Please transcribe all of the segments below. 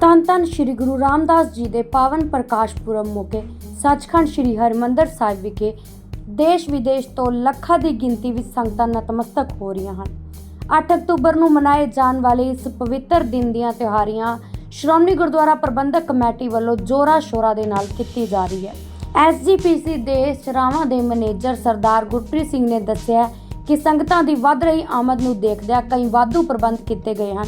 ਧੰਨ ਧੰਨ ਸ੍ਰੀ ਗੁਰੂ ਰਾਮਦਾਸ ਜੀ ਦੇ ਪਾਵਨ ਪ੍ਰਕਾਸ਼ ਪੁਰਬ ਮੌਕੇ ਸੱਚਖੰਡ ਸ੍ਰੀ ਹਰਿਮੰਦਰ ਸਾਹਿਬ ਵਿਖੇ ਦੇਸ਼ ਵਿਦੇਸ਼ ਤੋਂ ਲੱਖਾਂ ਦੀ ਗਿਣਤੀ ਵਿੱਚ ਸੰਗਤਾਂ ਨਤਮਸਤਕ ਹੋ ਰਹੀਆਂ ਹਨ। 8 ਅਕਤੂਬਰ ਨੂੰ ਮਨਾਏ ਜਾਣ ਵਾਲੇ ਇਸ ਪਵਿੱਤਰ ਦਿਨ ਦੀਆਂ ਤਿਉਹਾਰੀਆਂ ਸ਼੍ਰੋਮਣੀ ਗੁਰਦੁਆਰਾ ਪ੍ਰਬੰਧਕ ਕਮੇਟੀ ਵੱਲੋਂ ਜੋਰਾ ਸ਼ੋਰਾ ਦੇ ਨਾਲ ਕੀਤੀ ਜਾ ਰਹੀ ਹੈ। ਐਸਜੀਪੀਸੀ ਦੇ ਸਰਾਵਾਂ ਦੇ ਮੈਨੇਜਰ ਸਰਦਾਰ ਗੁਰਪ੍ਰੀਤ ਸਿੰਘ ਨੇ ਦੱਸਿਆ ਕਿ ਸੰਗਤਾਂ ਦੀ ਵੱਧ ਰਹੀ ਆਮਦ ਨੂੰ ਦੇਖਦਿਆਂ ਕਈ ਵਾਧੂ ਪ੍ਰਬੰਧ ਕੀਤੇ ਗਏ ਹਨ।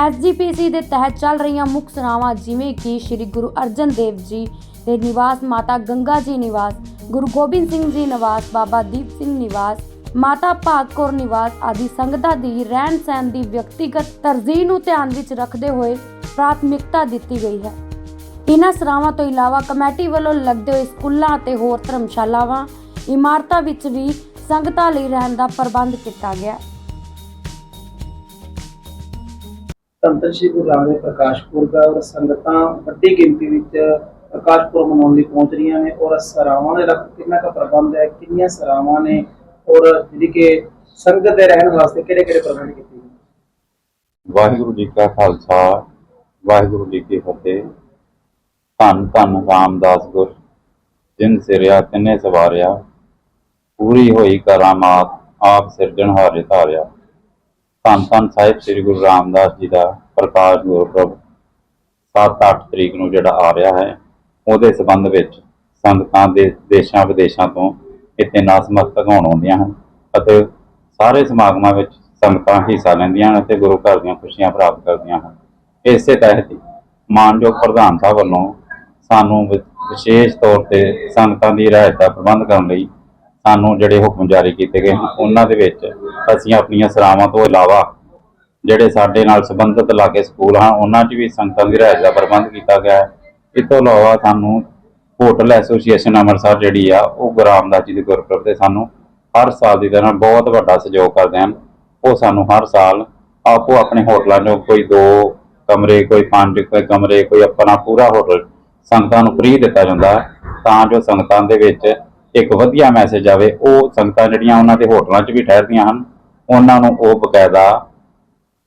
ਐਸਜੀਪੀਸੀ ਦੇ ਤਹਿਤ ਚੱਲ ਰਹੀਆਂ ਮੁੱਖ ਸਰਾਵਾਂ ਜਿਵੇਂ ਕਿ ਸ੍ਰੀ ਗੁਰੂ ਅਰਜਨ ਦੇਵ ਜੀ ਦੇ ਨਿਵਾਸ, ਮਾਤਾ ਗੰਗਾ ਜੀ ਨਿਵਾਸ, ਗੁਰੂ ਗੋਬਿੰਦ ਸਿੰਘ ਜੀ ਨਿਵਾਸ, ਬਾਬਾ ਦੀਪ ਸਿੰਘ ਨਿਵਾਸ, ਮਾਤਾ ਭਾਗ ਕੌਰ ਨਿਵਾਸ ਆਦਿ ਸੰਗਤਾਂ ਦੀ ਰਹਿਣ ਸਹਿਣ ਦੀ ਵਿਅਕਤੀਗਤ ਤਰਜੀਹ ਨੂੰ ਧਿਆਨ ਵਿੱਚ ਰੱਖਦੇ ਹੋਏ ਪ੍ਰਾਥਮਿਕਤਾ ਦਿੱਤੀ ਗਈ ਹੈ। ਇਨ੍ਹਾਂ ਸਰਾਵਾਂ ਤੋਂ ਇਲਾਵਾ ਕਮੇਟੀ ਵੱਲੋਂ ਲੱਗਦੇ ਹੋਏ ਸਕੂਲਾਂ ਅਤੇ ਹੋਰ ਧਰਮਸ਼ਾਲਾਵਾਂ, ਇਮਾਰਤਾਂ ਵਿੱਚ ਵੀ ਸੰਗਤਾਂ ਲਈ ਰਹਿਣ ਦਾ ਪ੍ਰਬੰਧ ਕੀਤਾ ਗਿਆ। ਹੈ ਧੰਨ ਸ਼੍ਰੀ ਗੁਰੂ ਰਾਮदेव ਪ੍ਰਕਾਸ਼ ਪੁਰਬ ਔਰ ਸੰਗਤਾਂ ਵੱਡੀ ਗਿਣਤੀ ਵਿੱਚ ਪ੍ਰਕਾਸ਼ ਪੁਰਬ ਮਨਾਉਣ ਲਈ ਪਹੁੰਚ ਰਹੀਆਂ ਨੇ ਔਰ ਸਰਾਵਾਂ ਦੇ ਰੱਖ ਕਿੰਨਾ ਕੁ ਪ੍ਰਬੰਧ ਹੈ, ਕਿੰਨੀਆਂ ਸਰਾਵਾਂ ਨੇ ਔਰ ਜਿਹੜੀ ਕਿ ਸੰਗਤ ਦੇ ਰਹਿਣ ਵਾਸਤੇ ਕਿਹੜੇ ਕਿਹੜੇ ਪ੍ਰਬੰਧ ਕੀਤੇ ਨੇ? ਵਾਹਿਗੁਰੂ ਜੀ ਕਾ ਖਾਲਸਾ, ਵਾਹਿਗੁਰੂ ਜੀ ਕੀ ਫਤਿਹ। ਧੰਨ ਧੰਨ ਰਾਮਦਾਸ ਗੁਰ, ਜਿਨ ਸਿਰਿਆ ਤਿੰਨੇ ਸਵਾਰਿਆ। ਪੂਰੀ ਹੋਈ ਕਰਾਮਾਤ, ਆਪ ਸਿਰਜਣਹਾਰੇ ਧਾਰਿਆ। ਧੰਨ ਧੰਨ ਸਾਹਿਬ ਸ੍ਰੀ ਗੁਰੂ ਰਾਮਦਾਸ ਜੀ ਦਾ ਪ੍ਰਕਾਸ਼ ਗੁਰਪੁਰਬ 7-8 ਤਰੀਕ ਨੂੰ ਜਿਹੜਾ ਆ ਰਿਹਾ ਹੈ, ਉਹਦੇ ਸੰਬੰਧ ਵਿੱਚ ਸੰਗਤਾਂ ਦੇ ਦੇਸ਼ਾਂ ਵਿਦੇਸ਼ਾਂ ਤੋਂ ਇੱਥੇ ਨਤਮਸਤਕ ਹੋਣ ਆਉਂਦੀਆਂ ਹਨ ਅਤੇ ਸਾਰੇ ਸਮਾਗਮਾਂ ਵਿੱਚ ਸੰਗਤਾਂ ਹਿੱਸਾ ਲੈਂਦੀਆਂ ਹਨ ਅਤੇ ਗੁਰੂ ਘਰ ਦੀਆਂ ਖੁਸ਼ੀਆਂ ਪ੍ਰਾਪਤ ਕਰਦੀਆਂ ਹਨ। ਇਸੇ ਤਹਿਤ ਹੀ ਮਾਨਯੋਗ ਪ੍ਰਧਾਨ ਸਾਹਿਬ ਵੱਲੋਂ ਸਾਨੂੰ ਵਿ- ਵਿਸ਼ੇਸ਼ ਤੌਰ ਤੇ ਸੰਗਤਾਂ ਦੀ ਰਿਹਾਇਤ ਦਾ ਪ੍ਰਬੰਧ ਕਰਨ ਲਈ ਸਾਨੂੰ ਜਿਹੜੇ ਹੁਕਮ ਜਾਰੀ ਕੀਤੇ ਗਏ ਹਨ, ਉਹਨਾਂ ਦੇ ਵਿੱਚ ਅਸੀਂ ਆਪਣੀਆਂ ਸਰਾਵਾਂ ਤੋਂ ਇਲਾਵਾ ਜਿਹੜੇ ਸਾਡੇ ਨਾਲ ਸੰਬੰਧਿਤ ਲਾਗੇ ਸਕੂਲ ਹਨ ਉਹਨਾਂ 'ਚ ਵੀ ਸੰਗਤਾਂ ਦੀ ਰਿਹਾਇਸ਼ ਦਾ ਪ੍ਰਬੰਧ ਕੀਤਾ ਗਿਆ ਹੈ। ਇਸ ਤੋਂ ਇਲਾਵਾ ਸਾਨੂੰ ਹੋਟਲ ਐਸੋਸੀਏਸ਼ਨ ਅੰਮ੍ਰਿਤਸਰ ਜਿਹੜੀ ਆ ਉਹ ਰਾਮਦਾਸ ਜੀ ਦੇ ਗੁਰਪੁਰਬ ਤੇ ਸਾਨੂੰ ਹਰ ਸਾਲ ਦੀ ਤਰ੍ਹਾਂ ਬਹੁਤ ਵੱਡਾ ਸਹਿਯੋਗ ਕਰਦੇ ਹਨ। ਉਹ ਸਾਨੂੰ ਹਰ ਸਾਲ ਆਪੋ ਆਪਣੇ ਹੋਟਲਾਂ 'ਚੋਂ ਕੋਈ ਦੋ ਕਮਰੇ ਕੋਈ ਪੰਜ ਕੋਈ ਕਮਰੇ ਕੋਈ ਆਪਣਾ ਪੂਰਾ ਹੋਟਲ ਸੰਗਤਾਂ ਨੂੰ ਫ੍ਰੀ ਦਿੱਤਾ ਜਾਂਦਾ ਹੈ, ਤਾਂ ਜੋ ਸੰਗਤਾਂ ਦੇ ਵਿੱਚ ਇੱਕ ਵਧੀਆ ਮੈਸੇਜ ਆਵੇ ਉਹ ਸੰਗਤਾਂ ਜਿਹੜੀਆਂ ਉਹਨਾਂ ਦੇ ਹੋਟਲਾਂ 'ਚ ਵੀ ਠਹਿਰਦੀਆਂ ਹਨ ਉਹਨਾਂ ਨੂੰ ਉਹ ਬਕਾਇਦਾ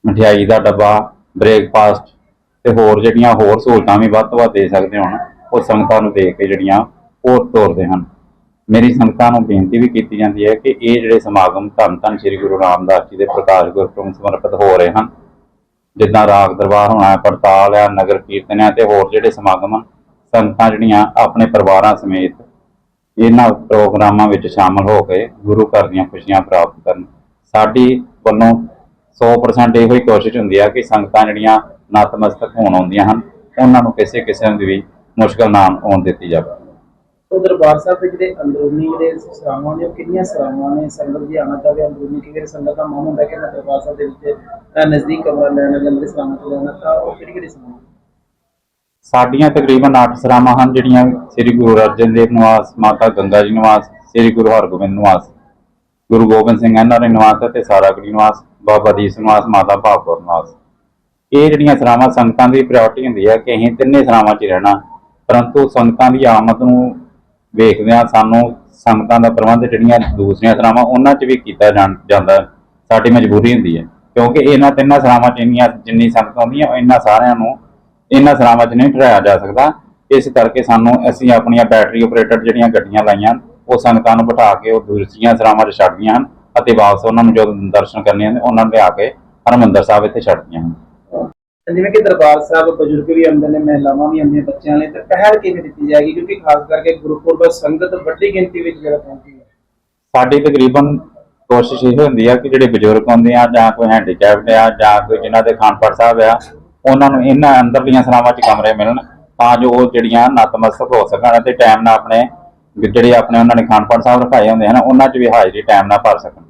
ਮਠਿਆਈ ਦਾ ਡੱਬਾ ਬ੍ਰੇਕਫਾਸਟ ਤੇ ਹੋਰ ਜਿਹੜੀਆਂ ਹੋਰ ਸਹੂਲਤਾਂ ਵੀ ਵੱਧ ਤੋਂ ਵੱਧ ਦੇ ਸਕਦੇ ਹੋਣ, ਉਹ ਸੰਗਤਾਂ ਨੂੰ ਦੇ ਕੇ ਜਿਹੜੀਆਂ ਉਹ ਤੋਰਦੇ ਹਨ। ਮੇਰੀ ਸੰਗਤਾਂ ਨੂੰ ਬੇਨਤੀ ਵੀ ਕੀਤੀ ਜਾਂਦੀ ਹੈ ਕਿ ਇਹ ਜਿਹੜੇ ਸਮਾਗਮ ਧੰਨ ਧੰਨ ਸ੍ਰੀ ਗੁਰੂ ਰਾਮਦਾਸ ਜੀ ਦੇ ਪ੍ਰਕਾਸ਼ ਗੁਰਪੁਰਬ ਨੂੰ ਸਮਰਪਿਤ ਹੋ ਰਹੇ ਹਨ, ਜਿੱਦਾਂ ਰਾਗ ਦਰਬਾਰ ਹੋਣਾ ਹੈ ਪੜਤਾਲ ਹੈ, ਨਗਰ ਕੀਰਤਨ ਹੈ ਤੇ ਹੋਰ ਜਿਹੜੇ ਸਮਾਗਮ ਹਨ, ਸੰਗਤਾਂ ਜਿਹੜੀਆਂ ਆਪਣੇ ਪਰਿਵਾਰਾਂ ਸਮੇਤ ਇਹਨਾਂ ਪ੍ਰੋਗਰਾਮਾਂ ਵਿੱਚ ਸ਼ਾਮਲ ਹੋ ਕੇ ਗੁਰੂ ਘਰ ਦੀਆਂ ਖੁਸ਼ੀਆਂ ਪ੍ਰਾਪਤ ਕਰਨ। ਸਾਡੀ ਵੱਲੋਂ 100% ਇਹੋ ਹੀ ਕੋਸ਼ਿਸ਼ ਹੁੰਦੀ ਹੈ ਕਿ ਸੰਗਤਾਂ ਜਿਹੜੀਆਂ ਨਤਮਸਤਕ ਹੋਣ ਆਉਂਦੀਆਂ ਹਨ ਉਹਨਾਂ ਨੂੰ ਕਿਸੇ ਕਿਸਮ ਦੀ ਵੀ ਮੁਸ਼ਕਲ ਨਾ ਆਉਣ ਦਿੱਤੀ ਜਾਵੇ। ਉਹ ਦਰਬਾਰ ਸਾਹਿਬ ਦੇ ਜਿਹੜੇ ਅੰਦਰੂਨੀ ਜਿਹੜੇ ਸਰਾਵਾਂ ਨੇ ਉਹ ਕਿੰਨੀਆਂ ਸਰਾਵਾਂ ਨੇ? ਸੰਗਤ ਜੀ ਆਉਣਾ ਚਾਹਵੇ ਅੰਦਰੂਨੀ ਕਿ ਜਿਹੜੇ ਸੰਗਤ ਦਾ ਮਨ ਹੁੰਦਾ ਕਿ ਮੈਂ ਦਰਬਾਰ ਸਾਹਿਬ ਦੇ ਵਿੱਚ ਨਜ਼ਦੀਕ ਕਮਰਾ ਲੈਣਾ ਜਾਂ ਅੰਦਰ ਸਰਾਵਾਂ ਲੈਣਾ ਤਾਂ ਉਹ ਕਿਹੜੀ ਕਿਹੜੀ ਸਰਾਵਾਂ? ਸਾਡੀਆਂ ਤਕਰੀਬਨ 8 ਸਰਾਵਾਂ ਹਨ ਜਿਹੜੀਆਂ ਸ੍ਰੀ ਗੁਰੂ ਅਰਜਨ ਦੇਵ ਨਿਵਾਸ ਮਾਤਾ ਗੰਗਾ ਜੀ ਨਿਵਾਸ ਸ੍ਰੀ ਗੁਰੂ ਹਰਗੋਬਿੰਦ ਨਿਵਾਸ ਗੁਰੂ ਗੋਬਿੰਦ ਸਿੰਘ ਦੇ ਨਿਵਾਸ ਅਤੇ ਸਾਰਾਗੜੀ ਨਿਵਾਸ ਬਾਬਾ ਦੀਪ ਨਿਵਾਸ ਮਾਤਾ ਭਾਵਪੁਰ ਨਿਵਾਸ ਇਹ ਜਿਹੜੀਆਂ ਸਰਾਵਾਂ ਸੰਗਤਾਂ ਦੀ ਪ੍ਰਾਇੋਰਟੀ ਹੁੰਦੀ ਹੈ ਕਿ ਅਸੀਂ ਤਿੰਨੇ ਸਰਾਵਾਂ 'ਚ ਰਹਿਣਾ। ਪਰੰਤੂ ਸੰਗਤਾਂ ਦੀ ਆਮਦ ਨੂੰ ਵੇਖਦਿਆਂ ਸਾਨੂੰ ਸੰਗਤਾਂ ਦਾ ਪ੍ਰਬੰਧ ਜਿਹੜੀਆਂ ਦੂਸਰੀਆਂ ਸਰਾਵਾਂ ਉਹਨਾਂ 'ਚ ਵੀ ਕੀਤਾ ਜਾਣ- ਜਾਂਦਾ ਸਾਡੀ ਮਜਬੂਰੀ ਹੁੰਦੀ ਹੈ। ਕਿਉਂਕਿ ਇਹਨਾਂ ਤਿੰਨਾਂ ਸਰਾਵਾਂ 'ਚ ਇੰਨੀਆਂ ਜਿੰਨੀ ਸੰਗਤਾਂ ਹੁੰਦੀਆਂ ਇਹਨਾਂ ਸਾਰਿਆਂ ਨੂੰ ਇਹਨਾਂ ਸਰਾਵਾਂ 'ਚ ਨਹੀਂ ਠਹਿਰਾਇਆ ਜਾ ਸਕਦਾ। ਇਸ ਕਰਕੇ ਸਾਨੂੰ ਅਸੀਂ ਆਪਣੀਆਂ ਬੈਟਰੀ ਆਪਰੇਟਡ ਜਿਹੜੀਆਂ ਗੱਡੀਆਂ ਲਾਈਆਂ ਹਨ, ਉਹ ਸੰਗਤਾਂ ਨੂੰ ਬਿਠਾ ਕੇ ਉਹ ਦੂਸਰੀਆਂ ਸਰਾਵਾਂ 'ਚ ਛੱਡਦੀਆਂ ਹਨ। ਅਤੇ ਵਾਪਸ ਉਹਨਾਂ ਨੂੰ ਜਦੋਂ ਦਰਸ਼ਨ ਕਰਨੇ ਹੁੰਦੇ ਉਹਨਾਂ ਨੂੰ ਲਿਆ ਕੇ ਹਰਿਮੰਦਰ ਸਾਹਿਬ ਇੱਥੇ ਛੱਡਦੀਆਂ ਹਨ। ਤੇ ਜਿਵੇਂ ਕਿ ਦਰਬਾਰ ਸਾਹਿਬ ਬਜ਼ੁਰਗ ਵੀ ਆਉਂਦੇ ਨੇ ਮਹਿਲਾਵਾਂ ਵੀ ਆਉਂਦੀਆਂ ਬੱਚਿਆਂ ਲਈ ਤੇ ਪਹਿਲ ਕਿਵੇਂ ਦਿੱਤੀ ਜਾਏਗੀ? ਕਿਉਂਕਿ ਖਾਸ ਕਰਕੇ ਗੁਰਪੁਰਬ ਸੰਗਤ ਵੱਡੀ ਗਿਣਤੀ ਵਿੱਚ ਜਿਹੜਾ ਪਹੁੰਚੀ ਹੈ। ਸਾਡੀ ਤਕਰੀਬਨ ਕੋਸ਼ਿਸ਼ ਇਹ ਹੁੰਦੀ ਆ ਕਿ ਜਿਹੜੇ ਬਜ਼ੁਰਗ ਹੁੰਦੇ ਆ ਜਾਂ ਕੋਈ ਹੈਂਡੀਕੈਪਡ ਆ ਜਾਂ ਕੋਈ ਜਿਨ੍ਹਾਂ ਦੇ ਖਾਨਪੜ ਸਾਹਿਬ ਆ ਉਹਨਾਂ ਨੂੰ ਇਹਨਾਂ ਅੰਦਰਲੀਆਂ ਸਰਾਵਾਂ 'ਚ ਕਮਰੇ ਮਿਲਣ ਤਾਂ ਜੋ ਉਹ ਜਿਹੜੀਆਂ ਨਤਮਸਤਕ ਹੋ ਸਕਣ ਅਤੇ ਟਾਈਮ ਨਾਲ ਆਪਣੇ ਜਿਹੜੇ ਆਪਣੇ ਉਹਨਾਂ ਨੇ ਖਾਨਪੜ ਸਾਹਿਬ ਰਖਾਏ ਹੁੰਦੇ ਹਨ ਉਹਨਾਂ 'ਚ ਵੀ ਹਾਜ਼ਰੀ ਟਾਈਮ ਨਾਲ ਭਰ ਸਕਣ।